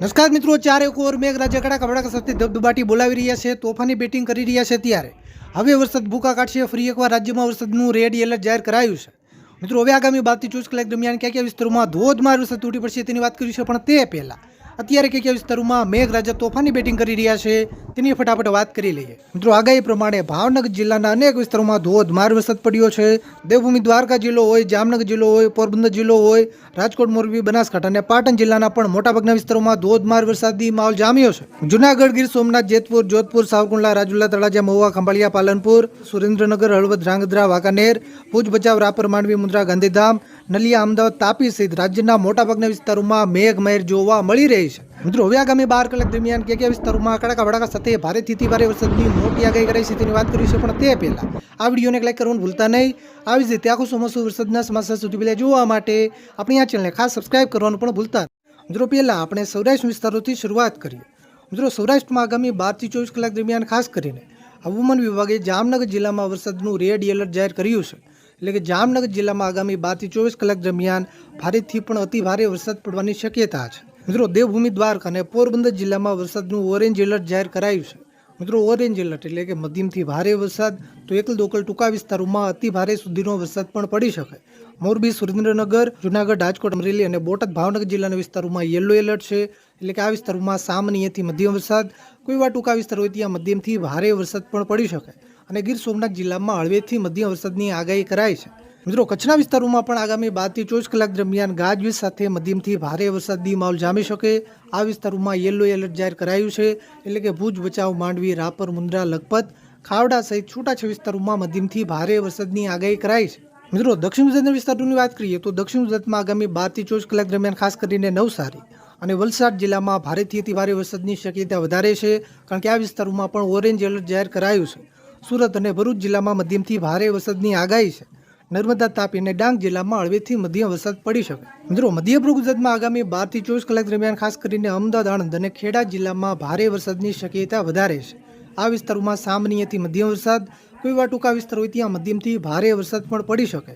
નમસ્કાર મિત્રો, ચાર એક ઓવર મેઘરાજા કડાકા ભડાકા સાથે ધબધબાટી બોલાવી રહ્યા છે, તોફાની બેટિંગ કરી રહ્યા છે ત્યારે. હવે વરસાદ ભૂકા કાઢશે, ફરી એકવાર રાજ્યમાં વરસાદનું રેડ એલર્ટ જાહેર કરાયું છે. મિત્રો, હવે આગામી બારથી ચોવીસ કલાક દરમિયાન કયા કયા વિસ્તારોમાં ધોધમાર વરસાદ તૂટી પડશે તેની વાત કરીશું, પણ તે પહેલાં. અત્યારે કયા કયા વિસ્તારોમાં મેઘરાજા તોફાની બેટિંગ કરી રહ્યા છે તેની ફટાફટ વાત કરી લઈએ. મિત્રો, આગાહી પ્રમાણે ભાવનગર જિલ્લાના અનેક વિસ્તારોમાં ધોધમાર વરસાદ પડ્યો છે. દેવભૂમિ દ્વારકા જિલ્લો હોય, જામનગર જિલ્લો હોય, પોરબંદર જિલ્લો હોય, રાજકોટ, મોરબી, બનાસકાંઠા અને પાટણ જિલ્લાના પણ મોટાભાગના વિસ્તારોમાં ધોધમાર વરસાદી માહોલ જામ્યો છે. જુનાગઢ, ગીર સોમનાથ, જેતપુર, જોધપુર, સાવરકુંડલા, રાજુલા, તળાજા, મહુવા, ખંભાળિયા, પાલનપુર, સુરેન્દ્રનગર, હળવદ ધ્રાંગધ્રા વાંકાનેર, ભુજ, ભચાઉ, રાપર, માંડવી, મુન્દ્રા, ગાંધીધામ, નલિયા, અમદાવાદ, તાપી સહિત રાજ્યના મોટાભાગના વિસ્તારોમાં મેઘમહેર જોવા મળી રહી છે. મિત્રો, હવે આગામી બાર કલાક દરમિયાન કે કયા વિસ્તારોમાં કડાકા ભડાકા સાથે ભારેથી ભારે વરસાદની મોટી આગાહી કરાઈ છે તેની વાત કરીશું પણ તે પહેલાં આ વિડીયોને લાઈક કરવાનું ભૂલતા નહીં. આવી જ રીતે આખું ચોમાસું વરસાદના સમાચાર સુધી પહેલાં જોવા માટે આપણી આ ચેનલને ખાસ સબસ્ક્રાઇબ કરવાનું પણ ભૂલતા મિત્રો, પહેલાં આપણે સૌરાષ્ટ્ર વિસ્તારોથી શરૂઆત કરીએ. મિત્રો, સૌરાષ્ટ્રમાં આગામી બારથી ચોવીસ કલાક દરમિયાન ખાસ કરીને હવામાન વિભાગે જામનગર જિલ્લામાં વરસાદનું રેડ એલર્ટ જાહેર કર્યું છે. એટલે કે જામનગર જિલ્લામાં આગામી બારથી ચોવીસ કલાક દરમિયાન ભારેથી પણ અતિ ભારે વરસાદ પડવાની શક્યતા છે. મિત્રો, દેવભૂમિ દ્વારકા અને પોરબંદર જિલ્લામાં વરસાદનું ઓરેન્જ એલર્ટ જાહેર કરાયું છે. મિત્રો ઓરેન્જ એલર્ટ એટલે કે મધ્યમથી ભારે વરસાદ, તો એકલ દોકલ ટૂંકા વિસ્તારોમાં અતિ ભારે સુધીનો વરસાદ પણ પડી શકે. મોરબી, સુરેન્દ્રનગર, જુનાગઢ, રાજકોટ, અમરેલી અને બોટાદ ભાવનગર જિલ્લાના વિસ્તારોમાં યલો એલર્ટ છે. એટલે કે આ વિસ્તારોમાં સામાન્યથી મધ્યમ વરસાદ, કોઈ વાર ટૂંકા વિસ્તાર હોય ત્યાં મધ્યમથી ભારે વરસાદ પણ પડી શકે. અને ગીર સોમનાથ જિલ્લામાં હળવેથી મધ્યમ વરસાદની આગાહી કરાઈ છે. મિત્રો, કચ્છના વિસ્તારોમાં પણ આગામી બારથી ચોવીસ કલાક દરમિયાન ગાજવીજ સાથે મધ્યમથી ભારે વરસાદી માહોલ જામી શકે. આ વિસ્તારોમાં યલો એલર્ટ જાહેર કરાયું છે. એટલે કે ભુજ, ભચાઉ, માંડવી, રાપર, મુન્દ્રા, લખપત, ખાવડા સહિત છૂટાછા વિસ્તારોમાં મધ્યમથી ભારે વરસાદની આગાહી કરાઈ છે. મિત્રો, દક્ષિણ ગુજરાતના વિસ્તારોની વાત કરીએ તો દક્ષિણ ગુજરાતમાં આગામી બારથી ચોવીસ કલાક દરમિયાન ખાસ કરીને નવસારી અને વલસાડ જિલ્લામાં ભારેથી અતિ ભારે વરસાદની શક્યતા વધારે છે, કારણ કે આ વિસ્તારોમાં પણ ઓરેન્જ એલર્ટ જાહેર કરાયું છે. સુરત અને ભરૂચ જિલ્લામાં મધ્યમથી ભારે વરસાદની આગાહી છે. નર્મદા તાપી અને ડાંગ જિલ્લામાં હળવેથી મધ્યમ વરસાદ પડી શકે. મિત્રો મધ્ય પૂર્વ ગુજરાતમાં આગામી બારથી ચોવીસ કલાક દરમિયાન ખાસ કરીને અમદાવાદ, આણંદ અને ખેડા જિલ્લામાં ભારે વરસાદની શક્યતા વધારે છે. આ વિસ્તારોમાં સામાન્યથી મધ્યમ વરસાદ કોઈવા ટૂંકા વિસ્તાર હોય ત્યાં મધ્યમથી ભારે વરસાદ પણ પડી શકે.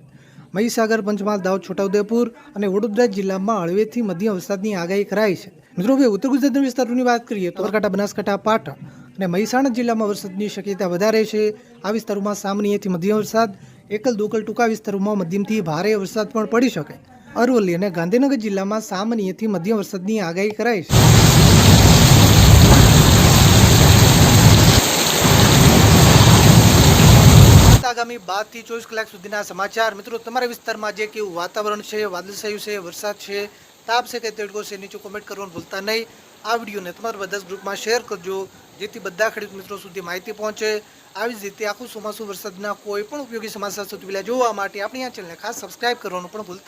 મહીસાગર, પંચમહાલ, દાહોદ, છોટાઉદેપુર અને વડોદરા જિલ્લામાં હળવેથી મધ્યમ વરસાદની આગાહી કરાઈ છે. મિત્રો, હવે ઉત્તર ગુજરાતના વિસ્તારોની વાત કરીએ તો સાબરકાંઠા બનાસકાંઠા, પાટણ અને મહેસાણા જિલ્લામાં વરસાદની શક્યતા વધારે છે. આ વિસ્તારોમાં સામાન્યથી મધ્યમ વરસાદ એકલ દોકલ ટૂંકા વિસ્તારોમાં મધ્યમથી ભારે વરસાદ પણ પડી શકે. અરવલ્લી અને ગાંધીનગર જિલ્લામાં સામાન્યથી મધ્યમ વરસાદની આગાહી કરાઈ છે. આગામી બારથી ચોવીસ કલાક સુધીના સમાચાર. મિત્રો, તમારા વિસ્તારમાં જે કેવું વાતાવરણ છે? વાદળછાયું છે? વરસાદ છે? તાપ છે કે તેડકો છે, નીચે કોમેન્ટ કરવાનું ભૂલતા નહીં. આ વિડીયોને તમારા બધા ગ્રુપમાં શેર કરજો, જેથી બધા ખેડૂત મિત્રો સુધી માહિતી પહોંચે. આવી જ રીતે આખું ચોમાસું વરસાદના કોઈ પણ ઉપયોગી સમાચાર સુધી પહેલાં જોવા માટે આપણી આ ચેનલને ખાસ સબસ્ક્રાઈબ કરવાનું પણ ભૂલતા